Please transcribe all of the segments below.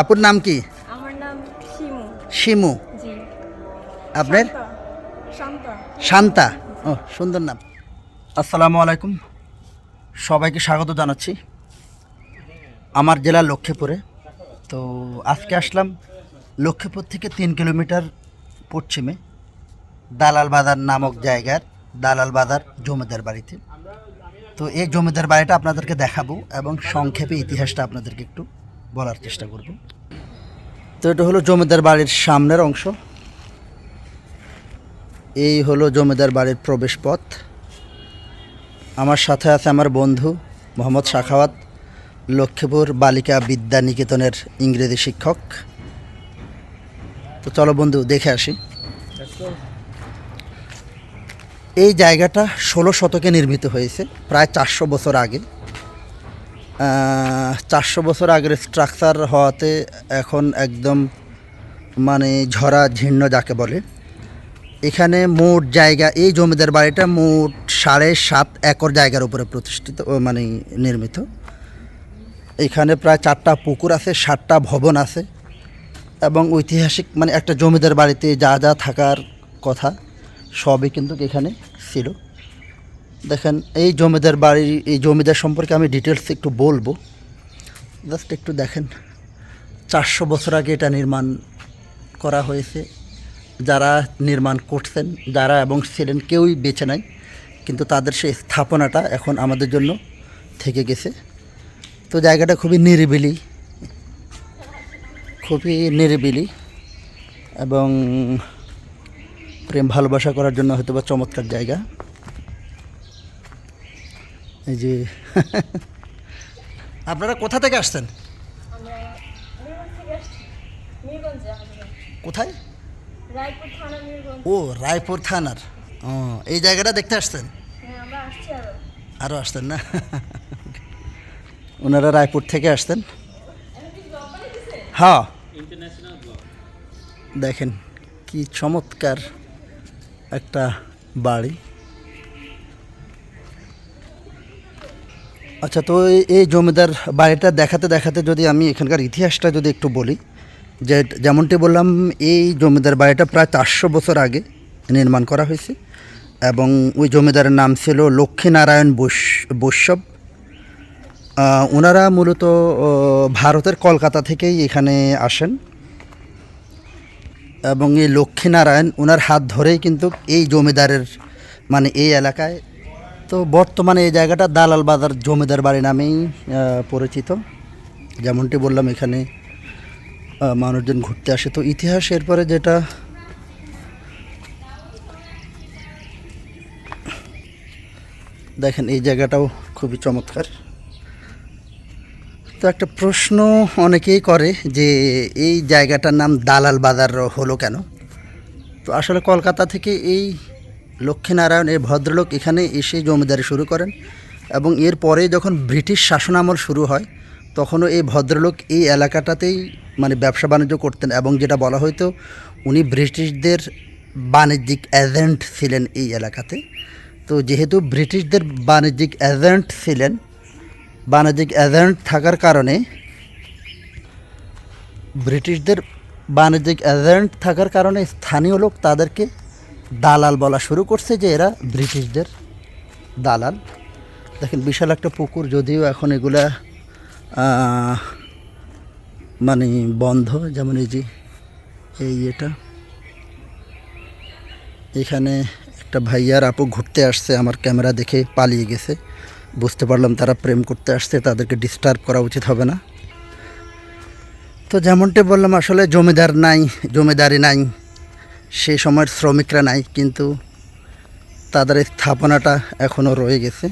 আপুর নাম কি? আমার নাম শিমু। শিমু। জি। আপনার? শান্তা। শান্তা। ও সুন্দর নাম। আসসালামু আলাইকুম। সবাইকে স্বাগত জানাচ্ছি আমার জেলা লক্ষ্মীপুরে। তো আজকে আসলাম লক্ষ্মীপুর থেকে তিন কিলোমিটার পশ্চিমে দালাল বাজার নামক জায়গার দালাল বাজার জমিদার বাড়িতে। তো এই জমিদার বাড়িটা আপনাদেরকে দেখাবো এবং সংক্ষেপে ইতিহাসটা আপনাদেরকে একটু বলার চেষ্টা করব। তো এটা হলো জমিদার বাড়ির সামনের অংশ। এই হলো জমিদার বাড়ির প্রবেশ পথ। আমার সাথে আছে আমার বন্ধু মোহাম্মদ শাখাওয়াত, লক্ষ্মীপুর বালিকা বিদ্যা নিকেতনের ইংরেজি শিক্ষক। তো চলো বন্ধু, দেখে আসি। এই জায়গাটা ষোলো শতকে নির্মিত হয়েছে, প্রায় চারশো বছর আগে। চারশো বছর আগের স্ট্রাকচার হওয়াতে এখন একদম মানে ঝরা ঝীর্ণ যাকে বলে। এখানে মোট জায়গা, এই জমিদার বাড়িটা মোট সাড়ে সাত একর জায়গার উপরে প্রতিষ্ঠিত মানে নির্মিত। এখানে প্রায় চারটা পুকুর আছে, সাতটা ভবন আছে এবং ঐতিহাসিক মানে একটা জমিদার বাড়িতে যা যা থাকার কথা সবই কিন্তু এখানে ছিল। দেখেন, এই জমিদার বাড়ির, এই জমিদার সম্পর্কে আমি ডিটেলস একটু বলব। জাস্ট একটু দেখেন, চারশো বছর আগে এটা নির্মাণ করা হয়েছে। যারা নির্মাণ করছেন, যারা এবং ছিলেন কেউই বেছে নাই, কিন্তু তাদের সেই স্থাপনাটা এখন আমাদের জন্য থেকে গেছে। তো জায়গাটা খুবই নিরিবিলি খুবই নিরিবিলি এবং প্রেম ভালোবাসা করার জন্য হয়তো বা চমৎকার জায়গা। এই যে আপনারা কোথা থেকে আসছেন? কোথায়? ও রায়পুর থানার। ও এই জায়গাটা দেখতে আসছেন? হ্যাঁ আমরা আসছি আরও। আরও আসতেন না? ওনারা রায়পুর থেকে আসতেন? হ্যাঁ। দেখেন কি চমৎকার একটা বাড়ি। আচ্ছা তো এই- জমিদার বাড়িটা দেখাতে দেখাতে যদি আমি এখানকার ইতিহাসটা যদি একটু বলি, যে যেমনটি বললাম, এই জমিদার বাড়িটা প্রায় চারশো বছর আগে নির্মাণ করা হয়েছে এবং ওই জমিদারের নাম ছিল লক্ষ্মীনারায়ণ বৈশ- বৈশ্যব ওনারা মূলত ভারতের কলকাতা থেকেই এখানে আসেন এবং এই লক্ষ্মীনারায়ণ, ওনার হাত ধরেই কিন্তু এই জমিদারের মানে এই এলাকায় তো বর্তমানে এই জায়গাটা দালাল বাজার জমিদার বাড়ি নামেই পরিচিত। যেমনটি বললাম, এখানে মানুষজন ঘুরতে আসে। তো ইতিহাস এরপরে যেটা, দেখেন, এই জায়গাটাও খুবই চমৎকার। তো একটা প্রশ্ন অনেকেই করে যে, এই জায়গাটার নাম দালাল বাজার হলো কেন? তো আসলে কলকাতা থেকে এই লক্ষ্মীনারায়ণ এই ভদ্রলোক এখানে এসে জমিদারি শুরু করেন এবং এরপরে যখন ব্রিটিশ শাসনামল শুরু হয়, তখনও এই ভদ্রলোক এই এলাকাটাতেই মানে ব্যবসা বাণিজ্য করতেন এবং যেটা বলা হয়তো উনি ব্রিটিশদের বাণিজ্যিক এজেন্ট ছিলেন এই এলাকাতে। তো যেহেতু ব্রিটিশদের বাণিজ্যিক এজেন্ট ছিলেন, বাণিজ্যিক এজেন্ট থাকার কারণে ব্রিটিশদের বাণিজ্যিক এজেন্ট থাকার কারণে স্থানীয় লোক তাদেরকে দালাল বলা শুরু করছে যে এরা ব্রিটিশদের দালাল। দেখেন, বিশাল একটা পুকুর, যদিও এখন এগুলা মানে বন্ধ, যেমন এই যে, এই এটা। এখানে একটা ভাইয়ার আপু ঘুরতে আসছে, আমার ক্যামেরা দেখে পালিয়ে গেছে। বুঝতে পারলাম তারা প্রেম করতে আসছে, তাদেরকে ডিস্টার্ব করা উচিত হবে না। তো যেমনটি বললাম, আসলে জমিদার নাই, জমিদারি নাই। সেই সময়ের শ্রমিকরা নাই, কিন্তু তাদের স্থাপনাটা এখনও রয়ে গেছে।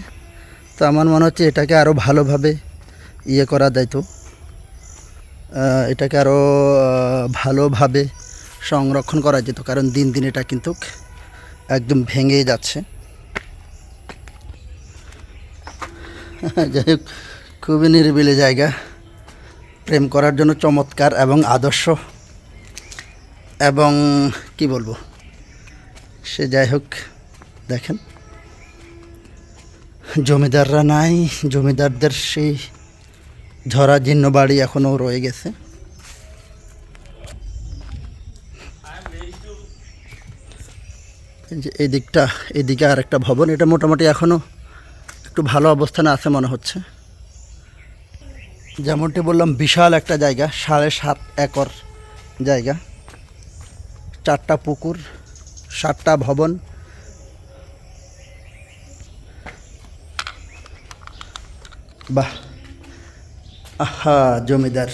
তো আমার মনে হচ্ছে এটাকে আরও ভালোভাবে ইয়ে করা যাইতো। এটাকে আরও ভালোভাবে সংরক্ষণ করা যেত, কারণ দিন দিন এটা কিন্তু একদম ভেঙে যাচ্ছে। যাই হোক, খুবই নিরিবিলি জায়গা। প্রেম করার জন্য চমৎকার এবং আদর্শ এবং কি বলব? সে যাই হোক, দেখেন। জমিদাররা নাই, জমিদারদের সেই ধরা জীর্ণ বাড়ি এখনও রয়ে গেছে। যে এদিকটা, এদিকে আর একটা ভবন, এটা মোটামুটি এখনও একটু ভালো অবস্থানে আছে মনে হচ্ছে। যেমনটি বললাম, বিশাল একটা জায়গা, সাড়ে সাত একর জায়গা। চারটা পুকুর, সাতটা ভবন। বাহ, আহা, জমিদার।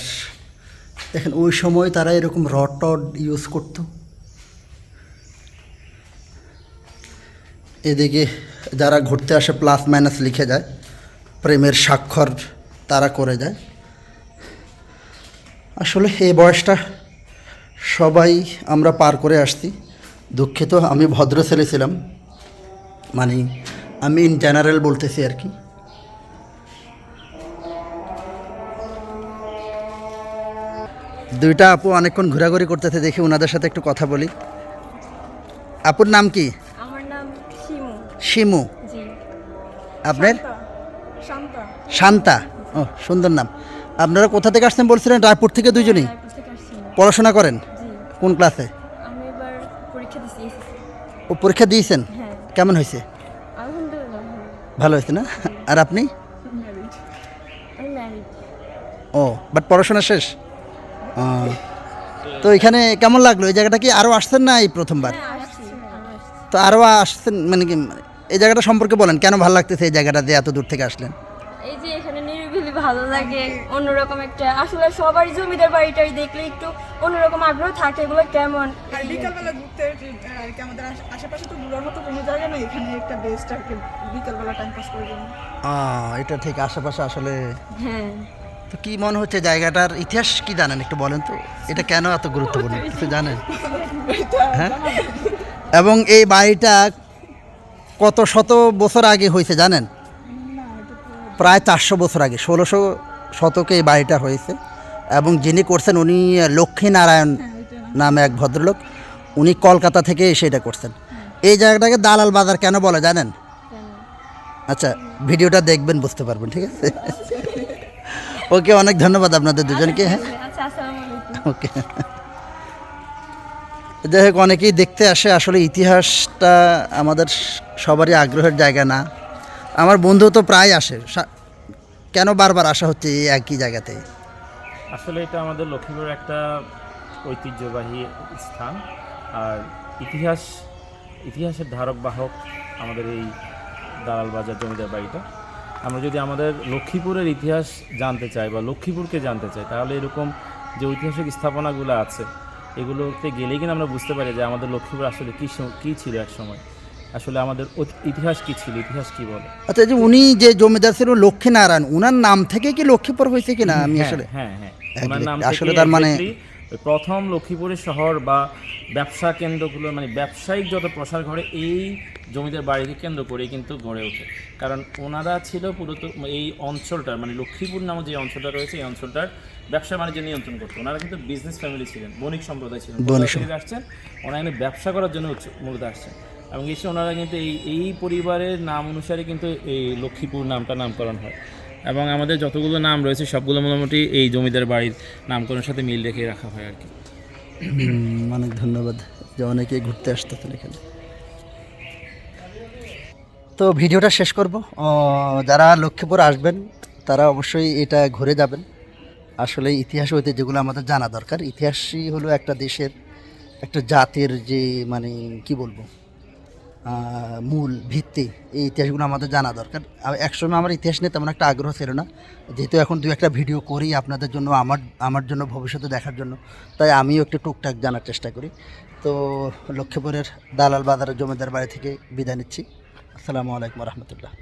দেখেন, ওই সময় তারা এরকম রড টড ইউজ করতো। এদিকে যারা ঘুরতে আসে, প্লাস মাইনাস লিখে যায়, প্রেমের স্বাক্ষর তারা করে যায় আসলে এই বয়সটা সবাই আমরা পার করে আসছি। দুঃখিত আমি ভদ্র ছেলে ছিলাম। মানে আমি ইন জেনারেল বলতেছি আর কি। দুইটা আপু অনেকক্ষণ ঘোরাঘুরি করতেছে দেখি ওনাদের সাথে একটু কথা বলি। আপুর নাম কি? আমার নাম শিমু। শিমু। আপনার? শান্তা। ও সুন্দর নাম। আপনারা কোথা থেকে আসছেন বলছিলেন? রায়পুর থেকে দুজনেই পড়াশোনা করেন? কোন ক্লাসে? আমি এবার পরীক্ষা দিচ্ছি ও পরীক্ষা দিয়েছেন? হ্যাঁ। কেমন হয়েছে? ভালো। হয়েছে না? আর আপনি? ও বাট পড়াশোনা শেষ? তো এখানে কেমন লাগল? এই জায়গাটা কি আরও আসছেন না এই প্রথমবার? হ্যাঁ তো আরও আসছেন মানে কি এই জায়গাটা সম্পর্কে বলেন কেন ভালো লাগতেছে এই জায়গাটা দিয়ে এত দূর থেকে আসলেন? এই যে ভালো লাগে অন্যরকম একটা আসলে সবারই জমিদার বাড়িটাই দেখলে একটু অন্যরকম আগ্রহ থাকে এগুলো কেমন? আর বিকালবেলা ঘুরতে আর কি আমাদের আশেপাশে তো ঘোরার মতো কোনো জায়গা নেই এখানে একটা বেস্ট আর কি বিকালবেলা টাইম পাস করার জন্য। এটা ঠিক আশেপাশে আসলে হ্যাঁ। তো কি মনে হচ্ছে জায়গাটার ইতিহাস কি জানেন একটু বলেন তো? এটা কেন এত গুরুত্বপূর্ণ? কিছু জানেন? হ্যাঁ? এবং এই বাড়িটা কত শত বছর আগে হয়েছে জানেন? প্রায় চারশো বছর আগে ষোলোশো শতকে এই বাড়িটা হয়েছে এবং যিনি করছেন উনি লক্ষ্মীনারায়ণ নামে এক ভদ্রলোক উনি কলকাতা থেকে এসে এটা করছেন। এই জায়গাটাকে দালাল বাজার কেন বলে জানেন? আচ্ছা ভিডিওটা দেখবেন বুঝতে পারবেন ঠিক আছে? ওকে অনেক ধন্যবাদ আপনাদের দুজনকে। হ্যাঁ আচ্ছা আসসালামু আলাইকুম। ওকে। যাই হোক অনেকেই দেখতে আসে আসলে ইতিহাসটা আমাদের সবারই আগ্রহের জায়গা না। আমার বন্ধু তো প্রায় আসে। কেন বারবার আসা হচ্ছে এই একই জায়গাতে? আসলে এটা আমাদের লক্ষ্মীপুরের একটা ঐতিহ্যবাহী স্থান। আর ইতিহাস, ইতিহাসের ধারক বাহক আমাদের এই দালাল বাজার জমিদার বাড়িটা। আমরা যদি আমাদের লক্ষ্মীপুরের ইতিহাস জানতে চাই বা লক্ষ্মীপুরকে জানতে চাই, তাহলে এরকম যে ঐতিহাসিক স্থাপনাগুলো আছে, এগুলোতে গেলেই কিন্তু আমরা বুঝতে পারি যে আমাদের লক্ষ্মীপুর আসলে কী কী ছিল এক সময়। আসলে আমাদের ইতিহাস কি ছিল? ইতিহাস কি বলে? আচ্ছা যে উনি যে জমিদার ছিল লক্ষ্মী নারায়ণ উনার নাম থেকে কি লক্ষ্মীপুর হয়েছে কিনা আমি হ্যাঁ, আসলে হ্যাঁ হ্যাঁ. ওনার নাম আসলে তার মানে- প্রথম লক্ষ্মীপুরের শহর বা ব্যবসা কেন্দ্রগুলো মানে ব্যবসায়িক যত প্রসার ঘরে এই জমিদার বাড়িকে কেন্দ্র করে কিন্তু গড়ে ওঠে। কারণ ওনারা ছিল পুরোত এই অঞ্চলটার মানে লক্ষ্মীপুর নামক যে অঞ্চলটা রয়েছে এই অঞ্চলটার ব্যবসা বাণিজ্য নিয়ন্ত্রণ করতো। ওনারা কিন্তু বিজনেস ফ্যামিলি ছিলেন বণিক সম্প্রদায় ছিলেন। আসছেন ওনারা কিন্তু ব্যবসা করার জন্য মূলত আসছেন। এবং এসে ওনারা কিন্তু এই এই পরিবারের নাম অনুসারে কিন্তু এই লক্ষ্মীপুর নামটা নামকরণ হয়। এবং আমাদের যতগুলো নাম রয়েছে, সবগুলো মোটামুটি এই জমিদার বাড়ির নামকরণের সাথে মিল রেখে রাখা হয় আর কি। অনেক ধন্যবাদ যে অনেকেই ঘুরতে আসতেছেন এখানে। তো ভিডিওটা শেষ করব। যারা লক্ষ্মীপুর আসবেন, তারা অবশ্যই এটা ঘুরে যাবেন। আসলে ইতিহাস হইতে যেগুলো আমাদের জানা দরকার। ইতিহাসই হলো একটা দেশের, একটা জাতির যে মানে কি বলব? মূল ভিত্তি এই ইতিহাসগুলো আমাদের জানা দরকার। একসময় আমার ইতিহাস নিয়ে তেমন একটা আগ্রহ ছিল না। যেহেতু এখন দু একটা ভিডিও করি আপনাদের জন্য, আমার আমার জন্য, ভবিষ্যতে দেখার জন্য। তাই আমিও একটু টুকটাক জানার চেষ্টা করি। তো লক্ষ্মীপুরের দালাল বাজারের জমিদার বাড়ি থেকে বিদায় নিচ্ছি। আসসালামু আলাইকুম রহমতুল্লাহ।